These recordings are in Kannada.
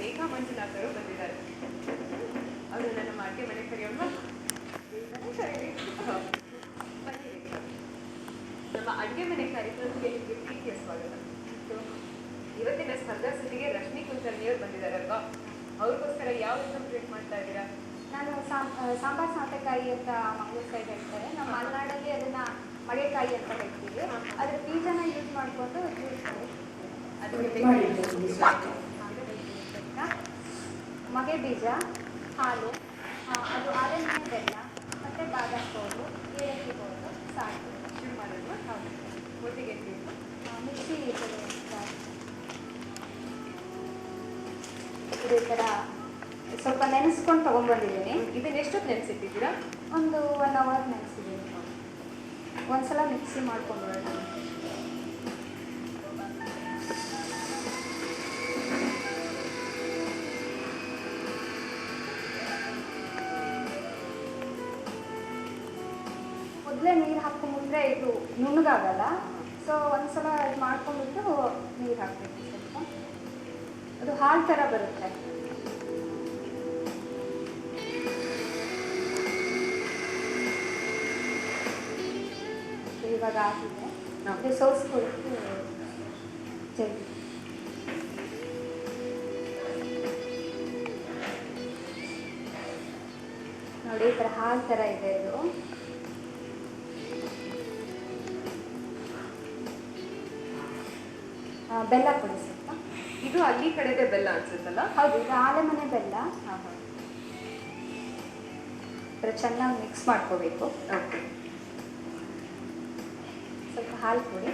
ಮಲೆನಾಡಿನಿಂದ ಮಂಜುನಾಥ್ ಮಂಜುನಾಥರು ಬಂದಿದ್ದಾರೆ. ಅವರು ನನ್ನ ಅಡುಗೆ ಮನೆ ಕರೆಯೋಣ. ರೇಖಾ. ನಮ್ಮ ಅಡುಗೆ ಮನೆ ಕಾರ್ಯಕ್ರಮಕ್ಕೆ ನಿಮಗೆ ಪ್ರೀತಿಯ ಸ್ವಾಗತ. ಇವತ್ತಿನ ಸ್ಪರ್ಧಾ ಸುದ್ದಿಗೆ ರಶ್ಮಿ ಕುಲಕರ್ಣಿಯವರು ಬಂದಿದ್ದಾರಲ್ವಾ? ಅವ್ರಿಗೋಸ್ಕರ ಯಾವ ರೀತಿ ಟ್ರೀಟ್ ಮಾಡ್ತಾ ಇದ್ದೀರಾ? ನಾನು ಸಾಂಬಾರ್ ಸಾಂತೆಕಾಯಿ ಅಂತ ಮಂಗಳೂರು ಕೈ ಹೇಳ್ತಾರೆ. ನಮ್ಮ ಮಲೆನಾಡಲ್ಲಿ ಅದನ್ನ ಮಳೆಕಾಯಿ ಅಂತ ಹೇಳ್ತೀವಿ. ಅದ್ರ ಬೀಜನ ಯೂಸ್ ಮಾಡಿಕೊಂಡು ಜ್ಯೂಸ್ ಅದಕ್ಕೆ ಮಗೆ ಬೀಜ ಹಾಲು ಅದು ಆರೆಂಜ್ ಬೆಲ್ಲ ಮತ್ತು ಬಾದಾಮ್ ಪೌಡ್ರು ಏಲಕ್ಕಿ ಪೌಡ್ರು ಸಾಕು. ಶುರು ಮಾಡೋದು? ಹೌದು. ಒಟ್ಟಿಗೆ ಮಿಕ್ಸಿ ಇದೇ ಥರ ಸ್ವಲ್ಪ ನೆನೆಸ್ಕೊಂಡು ತೊಗೊಂಬಂದಿದ್ದೀನಿ ಇದನ್ನ ಎಷ್ಟೊತ್ತು ನೆನೆಸಿಟ್ಟಿದ್ದೀರಾ? ಒಂದು ಒನ್ ಅವರ್ ನೆನೆಸಿದ್ದೀನಿ. ಒಂದು ಸಲ ಮಿಕ್ಸಿ ಮಾಡ್ಕೊಂಡ್ಬಿಡೋಣ. ಮೊದಲೇ ನೀರು ಹಾಕೊಂಡ್ಬಿಟ್ರೆ ಇದು ನುಣ್ಣಗಾಗಲ್ಲ. ಸೊ ಒಂದ್ಸಲ ಇದು ಮಾಡ್ಕೊಂಡ್ಬಿಟ್ಟು ನೀರು ಹಾಕಬೇಕು ಸ್ವಲ್ಪ. ಅದು ಹಾಲು ಥರ ಬರುತ್ತೆ. ಇವಾಗ ಹಾಕಿದೆ. ನಾವು ಸೋಸ್ಕೊಳ್ತು ಜಲ್ದಿ ನೋಡಿ ಈ ಥರ ಹಾಲು ಥರ ಇದೆ ಇದು. ಬೆಲ್ಲ ಕೊಡಿಸುತ್ತಾ? ಸ್ವಲ್ಪ ಇದು ಅಲ್ಲಿ ಕಡೆದೇ ಬೆಲ್ಲ ಅನ್ಸುತ್ತಲ್ಲ? ಹೌದು ಇದು ಆಲೆಮನೆ ಬೆಲ್ಲ. ಚೆನ್ನಾಗಿ ಮಿಕ್ಸ್ ಮಾಡ್ಕೋಬೇಕು. ಓಕೆ. ಸ್ವಲ್ಪ ಹಾಲು ಕೊಡಿ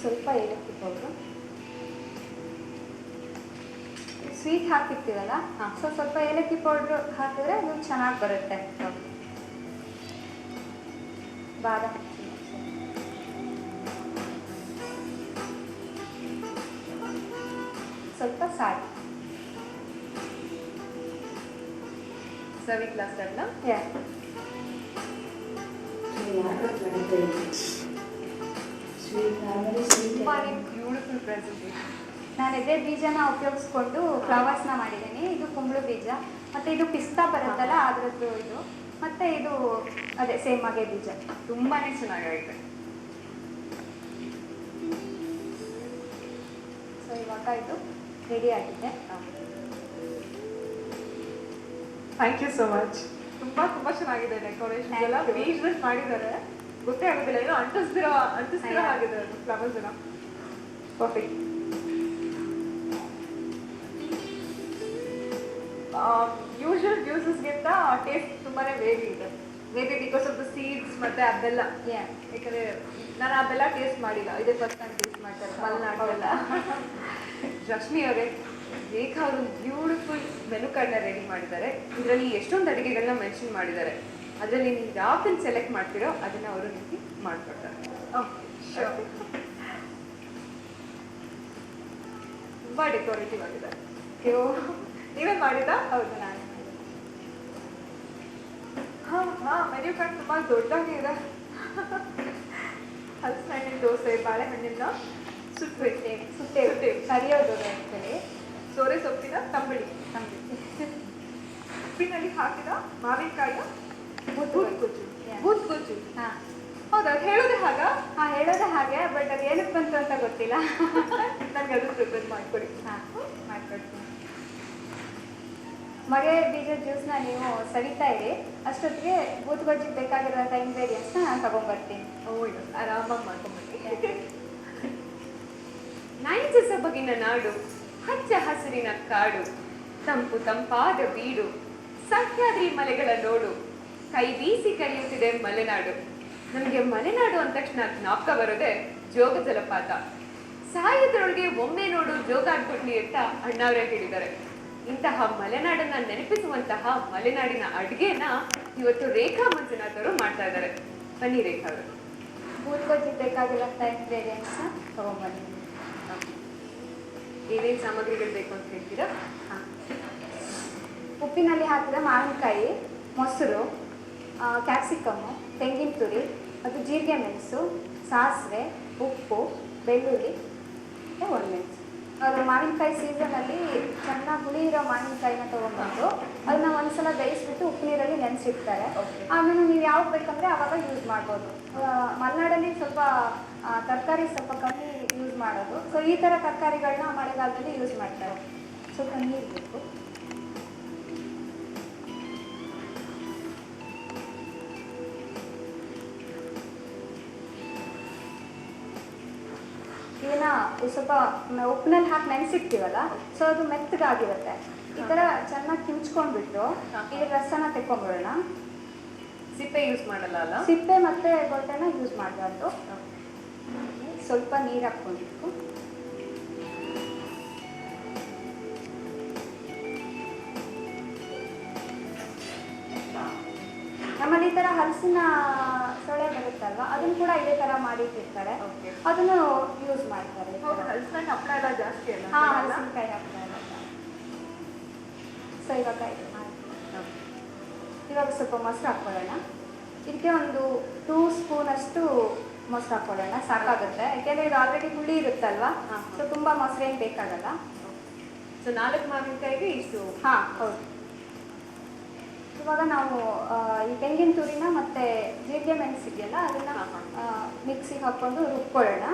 ಸ್ವಲ್ಪ ಏಲಕ್ಕಿ ಪೌಡ್ರು. ಸ್ವೀಟ್ ಹಾಕಿರ್ತೀವಲ್ಲ? ಹಾಂ. ಸೊ ಸ್ವಲ್ಪ ಏಲಕ್ಕಿ ಪೌಡ್ರು ಹಾಕಿದ್ರೆ ಅದು ಚೆನ್ನಾಗಿ ಬರುತ್ತೆ. ಬಾದಾಮ್. ಹಾಕ್ತೀನಿ ಸ್ವಲ್ಪ ಸಾಕು no? Yeah. ತುಂಬಾನೇ ಬ್ಯೂಟಿಫುಲ್ ಪ್ರೆಸೆಂಟೇಷನ್ ನಾನು ಇದೇ ಬೀಜನ ಉಪಯೋಗಿಸ್ಕೊಂಡು ಫ್ಲವರ್ಸ್ನ ಮಾಡಿದ್ದೀನಿ. ಇದು ಕುಂಬಳು ಬೀಜ. ಮತ್ತು ಇದು ಪಿಸ್ತಾ ಬರುತ್ತಲ್ಲ ಅದರದ್ದು ಇದು. ಮತ್ತು ಇದು ಅದೇ ಸೇಮ್ ಆಗೇ ಬೀಜ. ತುಂಬಾನೇ ಚೆನ್ನಾಗಾಗಿದೆ ಸೊ ಇವಾಗ ಇದು ರೆಡಿ ಆಗಿದೆ. ಥ್ಯಾಂಕ್ ಯು ಸೋ ಮಚ್ ತುಂಬಾ ತುಂಬಾ ಚೆನ್ನಾಗಿದೆ ಡೆಕೋರೇಷನ್ ಎಲ್ಲ. ಬೀಚ್ದಲ್ಲಿ ಮಾಡಿದ್ದಾರೆ. ಗೊತ್ತೇ ಆಗೋದಿಲ್ಲ. ಏನೋ ಅಂಟಿಸ್ದಿರೋ ಅಂಟಿಸ್ದಿರೋ. ಆಗಿದೆ ಫ್ಲವರ್ಸ್ ಎಲ್ಲ. ಪರ್ಫೆಕ್ಟ್ ಯೂಶುವಲ್ ಜ್ಯೂಸಸ್ಗಿಂತ ಟೇಸ್ಟ್ ತುಂಬಾನೇ ವೇರಿ ಇದೆ. Maybe because of the seeds ಮತ್ತೆ ಆ ಬೆಲ್ಲ ಯಾ ಯಾಕಂದ್ರೆ ನಾನು ಅದೆಲ್ಲ ಬೆಲ್ಲ ಟೇಸ್ಟ್ ಮಾಡಿಲ್ಲ. ಇದೇ ಫಸ್ಟ್ ಟೈಮ್ ಟೇಸ್ಟ್ ಮಾಡ್ತಾರೆ ಮಲೆನಾಡು ಬೆಲ್ಲ ರಶ್ಮಿ ಅವರೇ ರೇಖಾ ಅವರು ಬ್ಯೂಟಿಫುಲ್ ಮೆನು ಕಾರ್ಡ್ನ ರೆಡಿ ಮಾಡಿದ್ದಾರೆ. ಇದರಲ್ಲಿ ಎಷ್ಟೊಂದು ಅಡುಗೆಗಳನ್ನ ಮೆನ್ಷನ್ ಮಾಡಿದ್ದಾರೆ. ಅದರಲ್ಲಿ ನೀವು ಯಾವ್ದನ್ನ ಸೆಲೆಕ್ಟ್ ಮಾಡ್ತೀರೋ ಅದನ್ನ ಅವರು ನಿಮಗೆ ಮಾಡ್ಕೊಡ್ತಾರೆ. ತುಂಬಾ ಡೆಕೋರೇಟಿವ್ ಆಗಿದೆ. ನೀವೇ ಮಾಡಿದ ಹೌದು ನಾನು ಹಾ ಹಾ ಮೆನ್ಯೂ ಕಾರ್ಡ್ ತುಂಬಾ ದೊಡ್ಡದಾಗಿದೆ. ಹಲಸಿನಹಣ್ಣಿನ ದೋಸೆ ಬಾಳೆಹಣ್ಣಿನ. ಸುಟ್ಟೆ ಸುತ್ತೆ ಸುತ್ತೆ ಕರಿಯೋದು ಆ್ಯಕ್ಚುಲಿ ಸೋರೆ ಸೊಪ್ಪಿನ ತಂಬಳಿ ಉಪ್ಪಿನಲ್ಲಿ ಹಾಕಿದ ಮಾವಿನಕಾಯಿಯ ಬೂತ್ ಬೂತ್ ಗೊಜ್ಜು. ಗೊಜ್ಜು. Yeah. ಬೂತ್ ಗೊಜ್ಜು. ಹಾಂ. ಹೌದಾ ಅದು ಹೇಳೋದೇ ಹಾಗ? ಹಾಂ ಹೇಳೋದೇ ಹಾಗೆ ಬಟ್ ಅದು ಏನಕ್ಕೆ ಬಂತು ಅಂತ ಗೊತ್ತಿಲ್ಲ. ನನಗೆ ಅದು ಪ್ರಿಪೇರ್ ಮಾಡ್ಕೊಡಿ. ಹಾಂ. ಮಾಡ್ಕೊಡ್ತೀನಿ ಮಗೆ ಬೀಜ ಜ್ಯೂಸ್ನ ನೀವು ಸವಿತಾ ಇರಿ. ಅಷ್ಟೊತ್ತಿಗೆ ಬೂತ್ ಗೊಜ್ಜಿಗೆ ಬೇಕಾಗಿರುವಂಥ ಇಂಗ್ರೀಡಿಯೆಂಟ್ಸ್ನ ನಾನು ತಗೊಂಡ್ಬರ್ತೀನಿ ಓ ಆರಾಮಾಗಿ ಮಾಡ್ಕೊಂಡ್ಬಿಡಿ. ನೈಜಸ ಸೊಬಗಿನ ನಾಡು, ಹಚ್ಚ ಹಸಿರಿನ ಕಾಡು, ತಂಪು ತಂಪಾದ ಬೀಡು, ಸಹ್ಯಾದ್ರಿ ಮಲೆಗಳ ನೋಡು, ಕೈ ಬೀಸಿ ಕರೆಯುತ್ತಿದೆ ಮಲೆನಾಡು. ನಮಗೆ ಮಲೆನಾಡು ಅಂದ ತಕ್ಷಣ ಜ್ಞಾಪಕ ಬರೋದೆ ಜೋಗ ಜಲಪಾತ. ಸಾಯದ್ರೊಳಗೆ ಒಮ್ಮೆ ನೋಡು ಜೋಗ ಜೋಗಾಡ್ಕೊಡ್ಲಿ ಅಂತ ಅಣ್ಣಾವ್ರೆ ಹೇಳಿದ್ದಾರೆ. ಇಂತಹ ಮಲೆನಾಡನ್ನ ನೆನಪಿಸುವಂತಹ ಮಲೆನಾಡಿನ ಅಡುಗೆನ ಇವತ್ತು ರೇಖಾ ಮಂಜುನಾಥ್ ಅವರು ಮಾಡ್ತಾ ಇದ್ದಾರೆ. ಬನ್ನಿ ರೇಖಾ ಅವರು. ಇಂಗ್ರೀಡಿಯೆಂಟ್ಸ್ನ ತಗೊಂಡ್ಬಂದಿದ್ದೀನಿ ಏನೇನು ಸಾಮಗ್ರಿಗಳು ಬೇಕು ಅಂತ ಹೇಳ್ತೀರಾ? ಹಾಂ. ಉಪ್ಪಿನಲ್ಲಿ ಹಾಕಿದ ಮಾವಿನಕಾಯಿ ಮೊಸರು ಕ್ಯಾಪ್ಸಿಕಮ್ಮು ತೆಂಗಿನ ತುರಿ ಮತ್ತು ಜೀರಿಗೆ ಮೆಣಸು ಸಾಸಿವೆ ಉಪ್ಪು ಬೆಳ್ಳುಳ್ಳಿ ಮತ್ತು ಒಣಮೆಣಸು. ಅದು ಮಾವಿನಕಾಯಿ ಸೀಸನಲ್ಲಿ ಚೆನ್ನಾಗಿ ಹುಳಿ ಇರೋ ಮಾವಿನಕಾಯಿನ ತೊಗೊಂಡ್ಬಂದು ಅದನ್ನ ಒಂದ್ಸಲ ಬೇಯಿಸ್ಬಿಟ್ಟು ಉಪ್ಪು ನೀರಲ್ಲಿ ನೆನೆಸಿಡ್ತಾರೆ. ಆಮೇಲೆ ನೀವು ಯಾವಾಗ ಬೇಕಂದ್ರೆ ಆವಾಗ ಯೂಸ್ ಮಾಡ್ಬೋದು. ಮಲೆನಾಡಲ್ಲಿ ಸ್ವಲ್ಪ ತರಕಾರಿ ಸ್ವಲ್ಪ ಕಮ್ಮಿ ಮಾಡೋದು. ಸೊ ಈ ಥರ ತರಕಾರಿಗಳನ್ನ ಮಳೆಗಾಲದಲ್ಲಿ ಯೂಸ್ ಮಾಡ್ತಾರೆ. ಸ್ವಲ್ಪ ನೀರು ಬೇಕು. ಇದನ್ನ ಸ್ವಲ್ಪ ಉಪ್ಪಿನಲ್ಲಿ ಹಾಕಿ ನೆನೆಸಿಡ್ತೀವಲ್ಲ? ಸೊ ಅದು ಮೆತ್ತಗಾಗಿರುತ್ತೆ. ಈ ಥರ ಚೆನ್ನಾಗಿ ಕಿಂಚ್ಕೊಂಡ್ಬಿಟ್ಟು ಈ ರಸನ ತೆಕ್ಕೊಂಬಿಡೋಣ. ಸಿಪ್ಪೆ ಯೂಸ್ ಮಾಡಲ್ಲ ಅಲ್ಲ? ಸಿಪ್ಪೆ ಮತ್ತೆ ಗೊಟ್ಟೆನ ಯೂಸ್ ಮಾಡಬಾರ್ದು. ಸ್ವಲ್ಪ ನೀರು ಹಾಕ್ಕೊಳ್ಬೇಕು ನಮ್ಮಲ್ಲಿ ಈ ಥರ ಹಲಸಿನ ಸೊಳೆ ಬರುತ್ತಲ್ವ ಅದನ್ನು ಕೂಡ ಇದೇ ಥರ ಮಾಡಿಟ್ಟಿರ್ತಾರೆ ಅದನ್ನು ಯೂಸ್ ಮಾಡ್ತಾರೆ. ಹಲಸಿನ ಹಪ್ಪಳ ಎಲ್ಲ ಜಾಸ್ತಿ ಅಲ್ಲ? ಹಾ? ಹಲಸಿನಕಾಯಿ ಇರೋದು ಸೊ ಇವಾಗ. ಇವಾಗ ಸ್ವಲ್ಪ ಮೊಸರು ಹಾಕ್ಕೊಳ್ಳೋಣ. ಇದಕ್ಕೆ ಒಂದು ಟೂ ಸ್ಪೂನ್ ಅಷ್ಟು ಮೊಸರು ಹಾಕ್ಕೊಳ್ಳೋಣ ಸಾಕಾಗುತ್ತೆ. ಯಾಕೆಂದ್ರೆ ಇದು ಆಲ್ರೆಡಿ ಹುಳಿ ಇರುತ್ತಲ್ವಾ. ಸೊ ತುಂಬಾ ಮೊಸರೇನು ಬೇಕಾಗಲ್ಲ. ಸೊ ನಾಲ್ಕು ಮಾವಿನಕಾಯಿಗೆ ಇಷ್ಟು. ಹಾ ಹೌದು. ಇವಾಗ ನಾವು ಈ ತೆಂಗಿನ ತುರಿನ ಮತ್ತೆ ಜೀರಿಗೆ ಮೆಣಸು ಇದೆಯಲ್ಲ ಅದನ್ನ. ಮಿಕ್ಸಿಗೆ ಹಾಕೊಂಡು ರುಬ್ಕೊಳ್ಳೋಣ.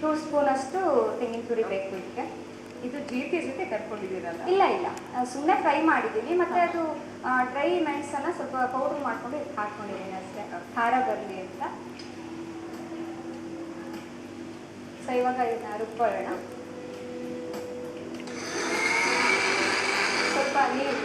ಟೂ ಸ್ಪೂನ್ ಅಷ್ಟು ತೆಂಗಿನ ತುರಿ ಬೇಕು ಇದಕ್ಕೆ. ಇದು ಜೀರಿಗೆ ಜೊತೆ ಕರ್ಕೊಂಡಿದ್ದೀರಲ್ಲ? ಇಲ್ಲ ಇಲ್ಲ. ಸುಮ್ಮನೆ ಫ್ರೈ ಮಾಡಿದ್ದೀನಿ. ಮತ್ತೆ ಅದು ಡ್ರೈ ಮೆಣಸನ್ನ ಸ್ವಲ್ಪ ಪೌಡರ್ ಮಾಡ್ಕೊಂಡು ಹಾಕೊಂಡಿದ್ದೀನಿ ಹಾಕ್ಕೊಂಡಿದ್ದೀನಿ ಅಷ್ಟೇ ಖಾರ ಬರಲಿ ಅಂತ. ಸೊ ಇವಾಗ ಇದನ್ನ ರುಬ್ಕೊಳ್ಳೋಣ ಸ್ವಲ್ಪ ನೀರು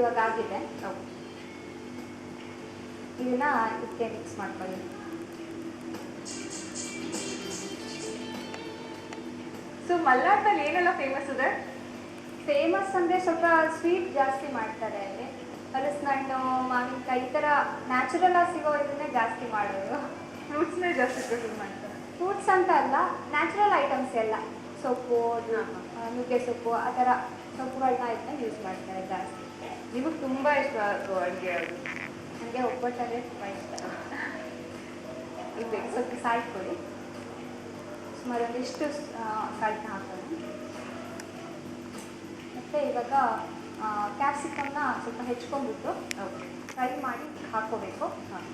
ಇವಾಗ ಆಗಿದೆ. ಇದನ್ನ ಇದಕ್ಕೆ ಮಿಕ್ಸ್ ಮಾಡ್ಕೊಳ್ಳಿ. ಸೊ ಮಲ್ನಾಡ್ನಲ್ಲಿ ಏನೆಲ್ಲ ಫೇಮಸ್ ಇದೆ? ಫೇಮಸ್ ಅಂದರೆ ಸ್ವಲ್ಪ ಸ್ವೀಟ್ ಜಾಸ್ತಿ ಮಾಡ್ತಾರೆ ಅಲ್ಲಿ. ಹಲಸಿನಣ್ಣು ಮಾವಿನಕಾಯಿ ಈ ಥರ ನ್ಯಾಚುರಲ್ ಆಗಿ ಸಿಗೋ ಇದನ್ನೇ ಜಾಸ್ತಿ ಮಾಡೋದು. ಫ್ರೂಟ್ಸ್ನೇ ಜಾಸ್ತಿ ಪ್ರಿಫರ್ ಮಾಡ್ತಾರೆ. ಫ್ರೂಟ್ಸ್ ಅಂತ ಅಲ್ಲ ನ್ಯಾಚುರಲ್ ಐಟಮ್ಸ್ ಎಲ್ಲ. ಸೊಪ್ಪು ನುಗ್ಗೆ ಸೊಪ್ಪು ಆ ಥರ ಸೊಪ್ಪುಗಳನ್ನ ಇದನ್ನ ಯೂಸ್ ಮಾಡ್ತಾರೆ ಜಾಸ್ತಿ. ನಿಮಗೆ ತುಂಬ ಇಷ್ಟ ಆಗೋ ಅಡುಗೆ ಅದು ನನಗೆ ಒಬ್ಬಟ್ಟಾಗೆ ತುಂಬ ಇಷ್ಟ. ಇದು ಸ್ವಲ್ಪ ಸಾಲ್ಟ್ ಕೊಡಿ. ಸುಮಾರು ಒಂದಿಷ್ಟು ಸಾಲ್ಟ್ನ ಹಾಕೋಣ. ಮತ್ತು ಇವಾಗ ಕ್ಯಾಪ್ಸಿಕಮ್ನ ಸ್ವಲ್ಪ ಹೆಚ್ಕೊಂಡ್ಬಿಟ್ಟು ಫ್ರೈ ಮಾಡಿ ಹಾಕ್ಕೋಬೇಕು ಹಾಂ.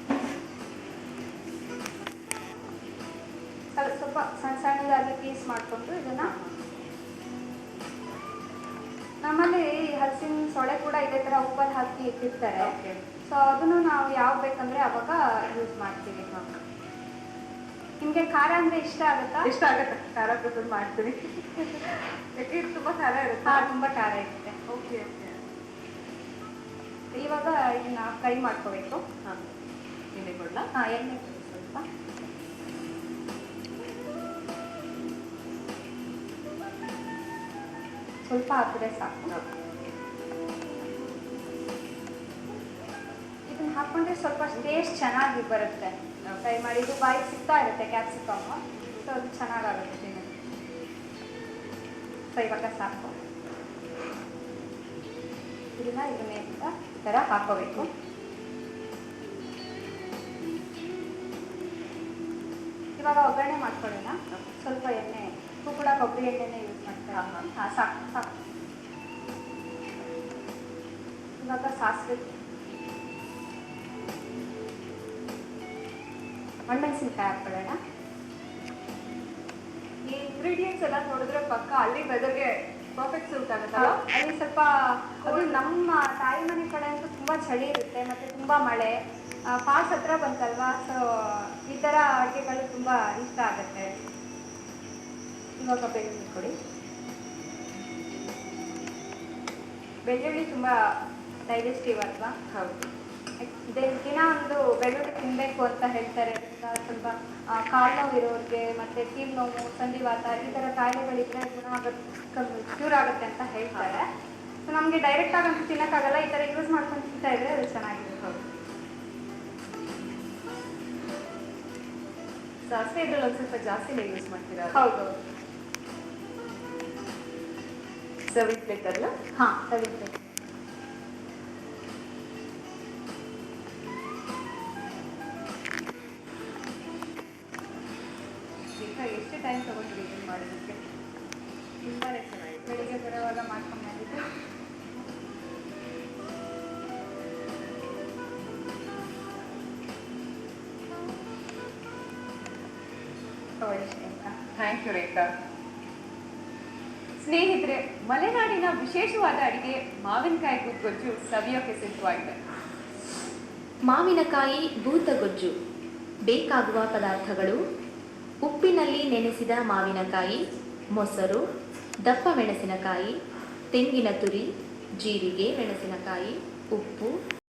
ಸ್ವಲ್ಪ ಸ್ವಲ್ಪ ಸಣ್ಣ ಸಣ್ಣದಾಗಿ ಪೀಸ್ ಮಾಡಿಕೊಂಡು ಇದನ್ನು ನಮ್ಮಲ್ಲಿ ಹಲಸಿನ ಸೊಳೆ ಕೂಡ ಇದೇ ತರ ಉಪ್ಪಲ್ಲಿ ಹಾಕಿ ಇಟ್ಟಿರ್ತಾರೆ. ಓಕೆ ಸೊ ಅದನ್ನು ನಾವು ಯಾವ ಬೇಕಂದ್ರೆ ಅವಾಗ ಯೂಸ್ ಮಾಡ್ತೀವಿ. ನಿಮಗೆ ಖಾರ ಅಂದ್ರೆ ಇಷ್ಟ ಆಗುತ್ತಾ? ಇಷ್ಟ ಆಗುತ್ತೆ. ಖಾರ ಪ್ರಿಫರ್ ಮಾಡ್ತೀನಿ. ಯಾಕೆ ತುಂಬಾ ಖಾರ ಇರುತ್ತೆ? ಹಾಂ ತುಂಬಾ ಖಾರ ಇರುತ್ತೆ. ಓಕೆ ಓಕೆ ಇವಾಗ ಇದನ್ನ ಫ್ರೈ ಮಾಡ್ಕೋಬೇಕು. ಹಾಂ ಎಣ್ಣೆ ಕೊಡ್ಲಾ? ಹಾಂ ಎಣ್ಣೆ ಸ್ವಲ್ಪ? ಸ್ವಲ್ಪ ಹಾಕಿದ್ರೆ ಸಾಕು. ಹಾಕೊಂಡ್ರೆ ಸ್ವಲ್ಪ ಟೇಸ್ಟ್ ಚೆನ್ನಾಗಿ ಬರುತ್ತೆ. ಫ್ರೈ ಮಾಡಿ ಇದು ಬಾಯಿಗೆ ಸಿಗ್ತಾ ಇರುತ್ತೆ ಕ್ಯಾಪ್ಸಿಕಮ್ ಸೊ ಅದು ಚೆನ್ನಾಗಾಗುತ್ತೆ ತಿನ್ನೋದು. ಸೊ ಇವಾಗ ಸಾಕು. ಇದನ್ನ ಇದನ್ನ ಈ ಥರ ಹಾಕೋಬೇಕು. ಇವಾಗ ಒಗ್ಗರಣೆ ಮಾಡ್ಕೊಳ್ಳೋಣ. ಸ್ವಲ್ಪ ಎಣ್ಣೆ ಉಪ್ಪು ಕೂಡ ಕೊಬ್ಬರಿ ಎಣ್ಣೆನೇ ಯೂಸ್ ಮಾಡ್ತಾರೆ. ಹಾಂ ಸಾಕು ಸಾಕು. ಇವಾಗ ಸಾಸಿವೆ. ಒಣಮೆಣಸಿನ್ಕಾಯಿ ಹಾಕ್ಕೊಳ್ಳೋಣ. ಈ ಇಂಗ್ರೀಡಿಯೆಂಟ್ಸ್ ಎಲ್ಲ ನೋಡಿದ್ರೆ ಪಕ್ಕ ಅಲ್ಲಿ ಬೆದರ್ಗೆ ಪರ್ಫೆಕ್ಟ್ ಸೂಟ್ ಆಗುತ್ತಲ್ಲ? ಅಲ್ಲಿ ಸ್ವಲ್ಪ ಅದು ನಮ್ಮ ತಾಯಿ ಮನೆ ಕಡೆ ಅಂತೂ ತುಂಬ ಚಳಿ ಇರುತ್ತೆ ಮತ್ತು ತುಂಬ ಮಳೆ. ಫಾಲ್ಸ್ ಹತ್ರ ಬಂತಲ್ವಾ? ಸೊ ಈ ಥರ ಅಡುಗೆಗಳು ತುಂಬ ಇಷ್ಟ ಆಗುತ್ತೆ. ಇವಾಗ ಬೆಳ್ಳುಳ್ಳಿ ಕೊಡಿ ಬೆಳ್ಳುಳ್ಳಿ ತುಂಬ ಡೈಜೆಸ್ಟಿವ್ ಅಲ್ವಾ? ಹೌದು. ದಿನ ಒಂದು ಬೆಳ್ಳುಳ್ಳಿ ತಿನ್ನಬೇಕು ಅಂತ ಹೇಳ್ತಾರೆ. ಸ್ವಲ್ಪ ಕಾಲು ನೋವು ಇರೋರಿಗೆ ಮತ್ತು ಕೀಲು ನೋವು ಸಂಧಿವಾತ ಈ ಥರ ಕಾಯಿಲೆಗಳಿದ್ರೆ ಗುಣ ಆಗುತ್ತೆ ಕ್ಯೂರ್ ಆಗುತ್ತೆ ಅಂತ ಹೇಳ್ತಾರೆ. ಸೊ ನಮಗೆ ಡೈರೆಕ್ಟ್ ಆಗಂತ ತಿನ್ನೋಕ್ಕಾಗಲ್ಲ ಈ ಥರ ಯೂಸ್ ಮಾಡ್ಕೊಂಡು ತಿಂತಾ ಇದ್ರೆ ಅದು ಚೆನ್ನಾಗಿರುತ್ತೆ. ಸಾಸಿವೆ ಇದ್ರಲ್ಲಿ ಒಂದು ಸ್ವಲ್ಪ ಜಾಸ್ತಿನೇ ಯೂಸ್ ಮಾಡ್ತೀರಾ? ಹೌದು. ಸರ್ವಿಂಗ್ ಪ್ಲೇಟಲ್ಲ ಹಾಂ ಮಾಡೋದಕ್ಕೆ ತುಂಬಾನೇ ಚೆನ್ನಾಗಿದೆ ಬೆಳಿಗ್ಗೆ ಬರೋವಾಗ ಮಾಡ್ಕೊಂಡು ಬಂದಿದ್ದೆ ಥ್ಯಾಂಕ್ ಯು ರೇಖಾ ಸ್ನೇಹಿತರೆ, ಮಲೆನಾಡಿನ ವಿಶೇಷವಾದ ಅಡಿಗೆ ಮಾವಿನಕಾಯಿ ಗೊಜ್ಜು ಸವಿಯೋಕೆ ಸಿದ್ಧವಾಗಿದೆ. ಮಾವಿನಕಾಯಿ ಭೂತಗೊಜ್ಜು ಬೇಕಾಗುವ ಪದಾರ್ಥಗಳು ಉಪ್ಪಿನಲ್ಲಿ ನೆನೆಸಿದ ಮಾವಿನಕಾಯಿ ಮೊಸರು ದಪ್ಪ ಮೆಣಸಿನಕಾಯಿ ತೆಂಗಿನ ತುರಿ ಜೀರಿಗೆ ಮೆಣಸಿನಕಾಯಿ ಉಪ್ಪು